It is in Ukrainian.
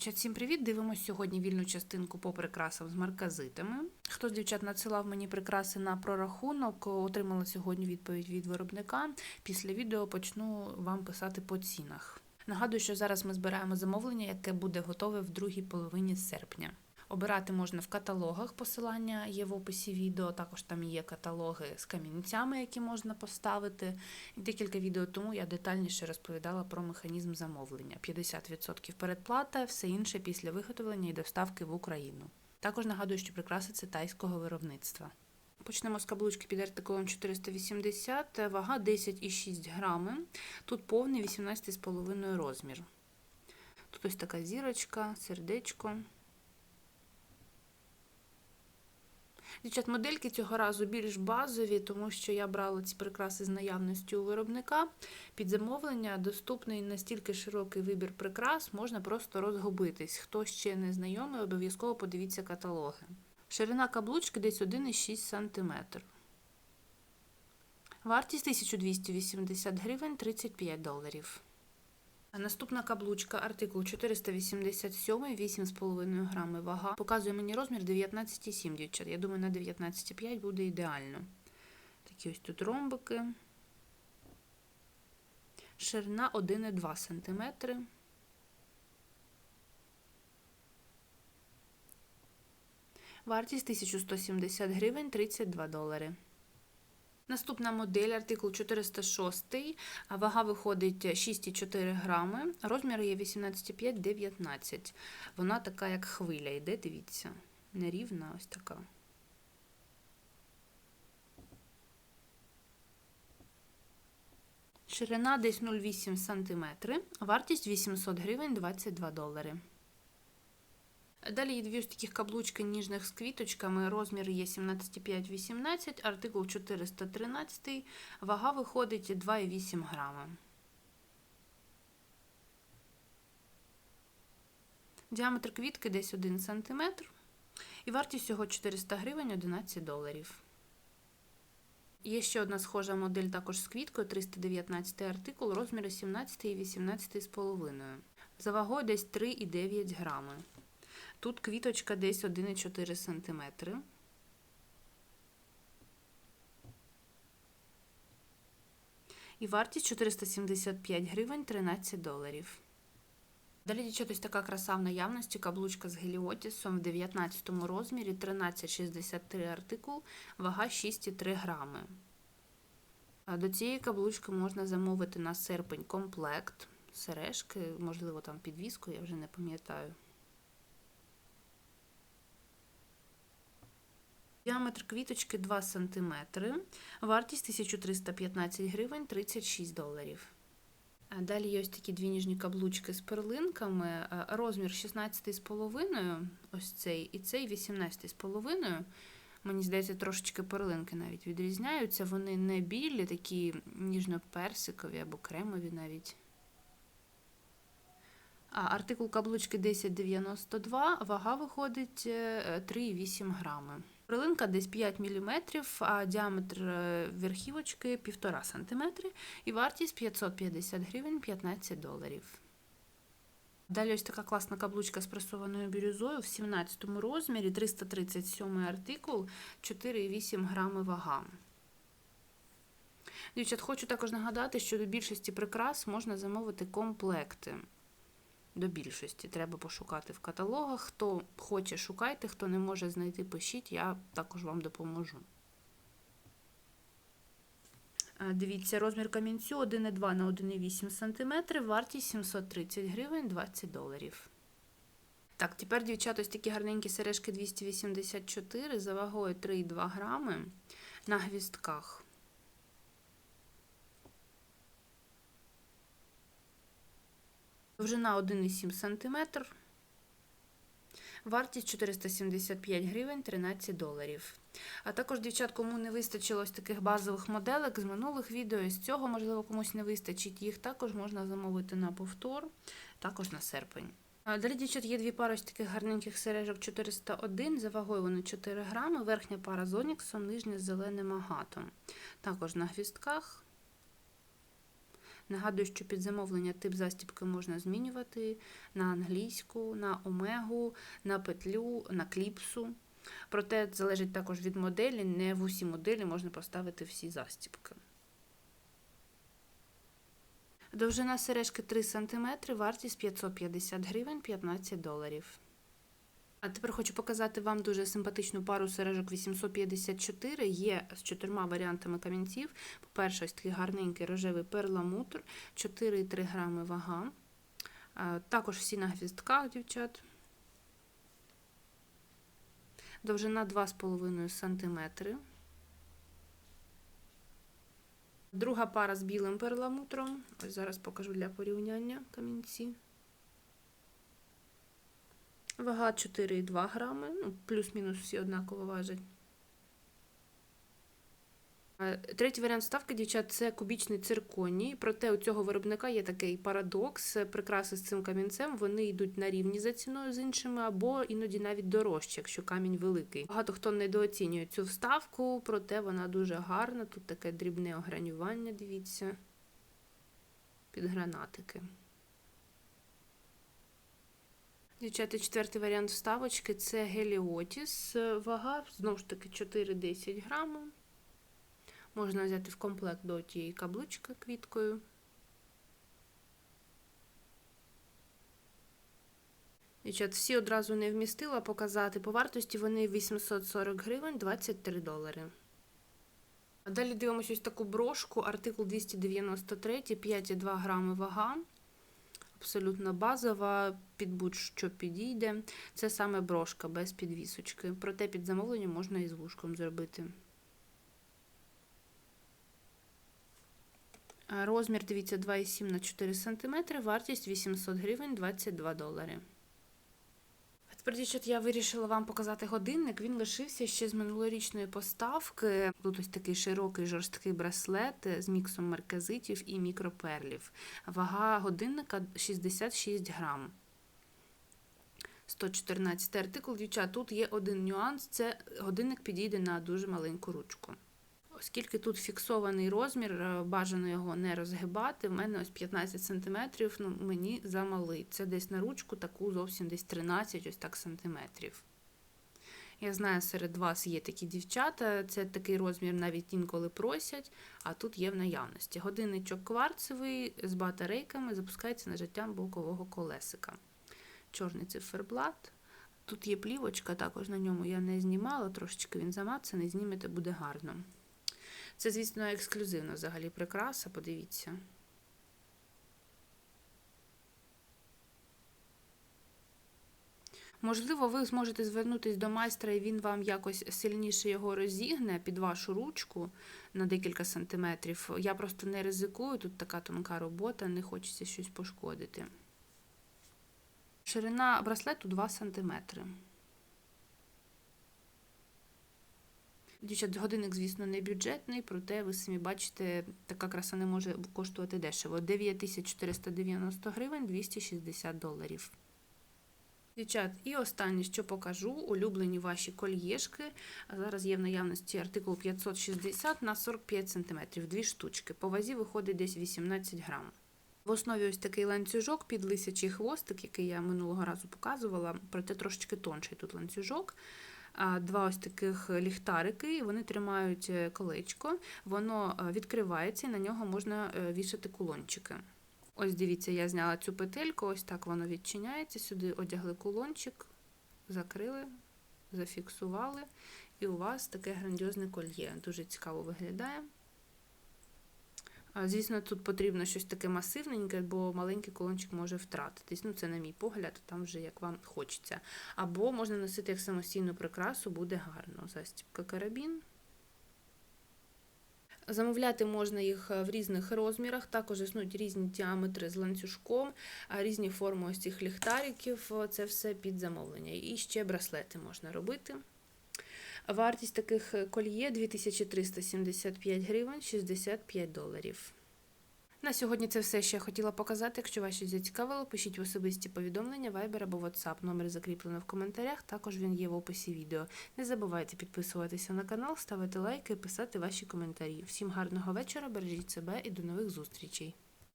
Дівчат, всім привіт! Дивимось сьогодні вільну частинку по прикрасам з марказитами. Хто з дівчат надсилав мені прикраси на прорахунок, отримала сьогодні відповідь від виробника. Після відео почну вам писати по цінах. Нагадую, що зараз ми збираємо замовлення, яке буде готове в другій половині серпня. Обирати можна в каталогах, посилання є в описі відео. Також там є каталоги з камінцями, які можна поставити. І декілька відео тому я детальніше розповідала про механізм замовлення: 50% передплата, все інше після виготовлення і доставки в Україну. Також нагадую, що прикраси це тайського виробництва. Почнемо з каблучки під артикулом 480, вага 10,6 грами. Тут повний 18,5 розмір. Тут ось така зірочка, сердечко. Дівчат, модельки цього разу більш базові, тому що я брала ці прикраси з наявністю у виробника. Під замовлення доступний настільки широкий вибір прикрас, можна просто розгубитись. Хто ще не знайомий, обов'язково подивіться каталоги. Ширина каблучки десь 1,6 см. Вартість 1280 гривень 35 доларів. Наступна каблучка, артикул 487, 8,5 грами вага. Показує мені розмір 19,7, дівчат. Я думаю, на 19,5 буде ідеально. Такі ось тут ромбики. Ширина 1,2 см. Вартість 1170 гривень 32 долари. Наступна модель, артикул 406, вага виходить 6,4 грами, розмір є 18,5-19. Вона така, як хвиля, йде, дивіться, нерівна ось така. Ширина десь 0,8 см, вартість 800 гривень 22 долари. Далі є дві таких каблучки ніжних з квіточками. Розмір є 17,5-18, артикул 413, вага виходить 2,8 грами. Діаметр квітки десь 1 см. І вартість всього 400 гривень 11 доларів. Є ще одна схожа модель також з квіткою 319 артикул, розміри 17 і 18,5. За вагою десь 3,9 грами. Тут квіточка десь 1,4 см. І вартість 475 гривень 13 доларів. Далі дівчат, ось така краса в наявності, каблучка з геліотісом в 19 розмірі 1363 артикул, вага 6,3 грами. До цієї каблучки можна замовити на серпень комплект, сережки, можливо, там підвіску, я вже не пам'ятаю. Діаметр квіточки 2 см, вартість 1315 гривень 36 доларів. Далі є ось такі дві ніжні каблучки з перлинками. Розмір 16,5, ось цей, і цей 18,5. Мені здається, трошечки перлинки навіть відрізняються. Вони не білі, такі ніжно-персикові або кремові навіть. А артикул каблучки 1092, вага виходить 3,8 грами. Перлинка десь 5 мм, а діаметр верхівочки 1,5 см і вартість 550 гривень 15 доларів. Далі ось така класна каблучка з пресованою бірюзою в 17 розмірі, 337 артикул, 4,8 грами вага. Дівчат, хочу також нагадати, що до більшості прикрас можна замовити комплекти. До більшості треба пошукати в каталогах. Хто хоче, шукайте, хто не може знайти, пишіть, я також вам допоможу. Дивіться, розмір камінцю 1,2 на 1,8 см, вартість 730 гривень 20 доларів. Так, тепер, дівчат, ось такі гарненькі сережки 284 за вагою 3,2 грами на гвістках. Довжина 1,7 см. Вартість 475 гривень 13 доларів. А також, дівчат, кому не вистачило ось таких базових моделек з минулих відео, з цього, можливо, комусь не вистачить, їх також можна замовити на повтор, також на серпень. Далі, дівчат, є дві пари ось таких гарненьких сережок 401, за вагою вони 4 грами, верхня пара з оніксом, нижня з зеленим агатом. Також на гвістках. Нагадую, що під замовлення тип застібки можна змінювати на англійську, на омегу, на петлю, на кліпсу. Проте залежить також від моделі, не в усі моделі можна поставити всі застібки. Довжина сережки 3 см, вартість 550 гривень 15 доларів. А тепер хочу показати вам дуже симпатичну пару сережок 854. Є з чотирма варіантами камінців. По-перше, ось такий гарненький рожевий перламутр, 4,3 грами вага. Також всі на гвіздках, дівчат. Довжина 2,5 см. Друга пара з білим перламутром. Ось зараз покажу для порівняння камінці. Вага 4,2 грами, ну, плюс-мінус всі однаково важать. Третій варіант ставки, дівчат, це кубічний цирконій. Проте у цього виробника є такий парадокс. Прикраси з цим камінцем вони йдуть на рівні за ціною з іншими, або іноді навіть дорожче, якщо камінь великий. Багато хто недооцінює цю вставку, проте вона дуже гарна. Тут таке дрібне огранювання, дивіться, під гранатики. Дівчата, четвертий варіант вставочки це Геліотіс. Вага, знову ж таки, 4-10 грамів. Можна взяти в комплект до тієї каблучки квіткою. Дівчат, всі одразу не вмістила показати. По вартості вони 840 гривень 23 долари. Далі дивимося ось таку брошку, артикул 293, 5,2 грами вага. Абсолютно базова, під будь-що підійде. Це саме брошка без підвісочки. Проте під замовлення можна і з вушком зробити. Розмір, дивіться, 2,7 на 4 см, вартість 800 гривень 22 долари. Дівчат, я вирішила вам показати годинник. Він лишився ще з минулорічної поставки. Тут ось такий широкий жорсткий браслет з міксом марказитів і мікроперлів. Вага годинника 66 грам. 114 артикул, дівчат, тут є один нюанс: це годинник підійде на дуже маленьку ручку. Оскільки тут фіксований розмір, е, бажано його не розгибати. В мене ось 15 см, ну, мені замалий. Це десь на ручку, таку зовсім десь 13 ось так сантиметрів. Я знаю, серед вас є такі дівчата, це такий розмір навіть інколи просять, а тут є в наявності. Годинничок кварцевий з батарейками запускається на життя бокового колесика. Чорний циферблат. Тут є плівочка, також на ньому я не знімала, трошечки він замацаний, знімете буде гарно. Це, звісно, ексклюзивна взагалі прикраса, подивіться. Можливо, ви зможете звернутися до майстра, і він вам якось сильніше його розігне під вашу ручку на декілька сантиметрів. Я просто не ризикую, тут така тонка робота, не хочеться щось пошкодити. Ширина браслету 2 см. Дівчат, годинник, звісно, не бюджетний, проте ви самі бачите, така краса не може коштувати дешево. 9490 гривень 260 доларів. Дівчат, і останнє, що покажу, улюблені ваші кольєшки. Зараз є в наявності артикул 560 на 45 см, дві штучки. По вазі виходить десь 18 грам. В основі ось такий ланцюжок під лисячий хвостик, який я минулого разу показувала, проте трошечки тонший тут ланцюжок два ось таких ліхтарики, і вони тримають е, колечко, воно е, відкривається і на нього можна е, вішати кулончики. Ось дивіться, я зняла цю петельку, ось так воно відчиняється. Сюди одягли кулончик, закрили, зафіксували, і у вас таке грандіозне кольє. Дуже цікаво виглядає. Звісно, тут потрібно щось таке масивненьке, бо маленький колончик може втратитись. Ну, це, на мій погляд, там вже як вам хочеться. Або можна носити як самостійну прикрасу, буде гарно. Застібка карабін. Замовляти можна їх в різних розмірах, також існують різні діаметри з ланцюжком, різні форми ось цих ліхтариків. Це все під замовлення. І ще браслети можна робити. Вартість таких кольє 2375 гривень 65 доларів. На сьогодні це все, що я хотіла показати. Якщо вас щось зацікавило, пишіть в особисті повідомлення, Viber або WhatsApp. Номер закріплено в коментарях, також він є в описі відео. Не забувайте підписуватися на канал, ставити лайки, і писати ваші коментарі. Всім гарного вечора, бережіть себе і до нових зустрічей!